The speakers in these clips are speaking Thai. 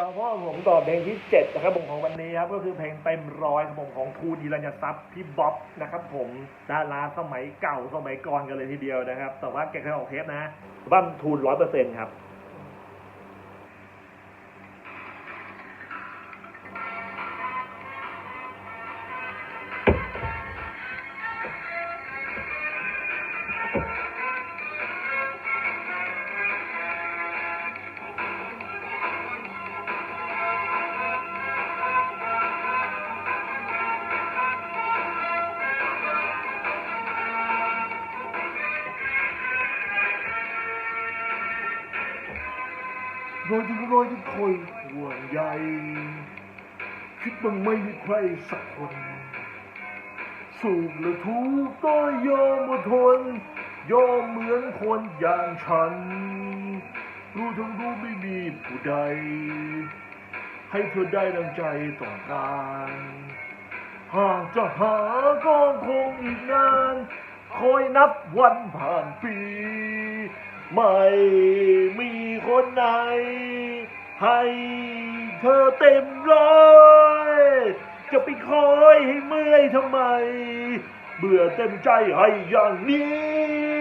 เพราะผมตอบเพลงที่7นะครับผมของวันนี้ครับก็คือเพลงเต็มร้อยครับผมของครูดีรัญญทรัพย์พี่บ๊อบนะครับผมดาราสมัยเก่าสมัยก่อนกันเลยทีเดียวนะครับ แต่ว่าแกเคยออกเทปนะบ้านทูนร้อยเปอร์เซ็นต์ครับ รอยทุกรอยที่คอยห่วงใยคิดบ้างไม่มีใครสักคนสุขหรือทุกข์ก็ยอมอดทนยอมเหมือนคนอย่างฉัน รู้ทั้งรู้ไม่มีผู้ใด ให้เธอได้ดังใจต้องการหากจะหาก็คงอีกนานคอยนับวันผ่านปี ไม่มี คนไหน ให้เธอเต็มร้อยจะไปคอยให้เมื่อยทำไม เบื่อเต็มใจให้อย่างนี้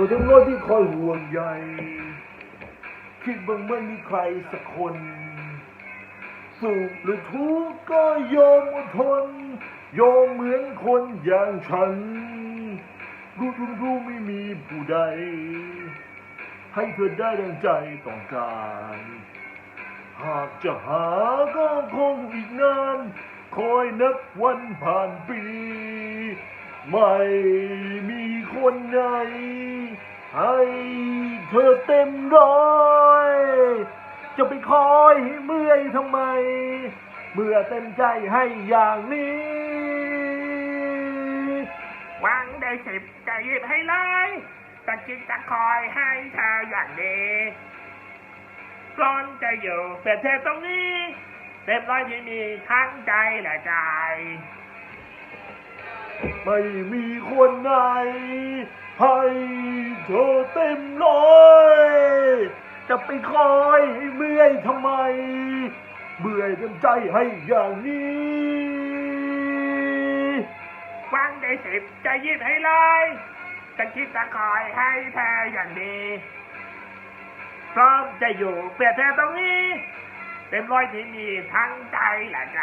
ตัวทั้งโลกที่คอยห่วงใยคิดบางไม่มีใครสักคนสุขหรือทุกข์ก็ยอมอดทนยอมเหมือนคนอย่างฉัน รู้ทุกรู้ไม่มีผู้ใด ให้เธอได้ดังใจต้องการ หากจะหาก็คงอีกนาน คอยนับวันผ่านปี ไม่มี คนไหนให้เธอเต็มร้อย จะไปคอยเมื่อยทำไม เมื่อเต็มใจให้อย่างนี้ หวังได้สิบจะหยิบให้เลยจะคิดจะคอยให้เธออย่างดีพร้อมจะอยู่แต่เธอตรงนี้เต็มร้อยที่มีทั้งใจและใจ ไม่มีคนไหน ให้เธอเต็มร้อยจะไปคอยเมื่อยทำไม เบื่อเต็มใจให้อย่างนี้หวังได้สิบจะยิบให้เลยจะคิดจะคอยให้เธออย่างดีพร้อมจะอยู่เปรียบเธอตรงนี้ เต็มร้อยที่มีทั้งใจและใจ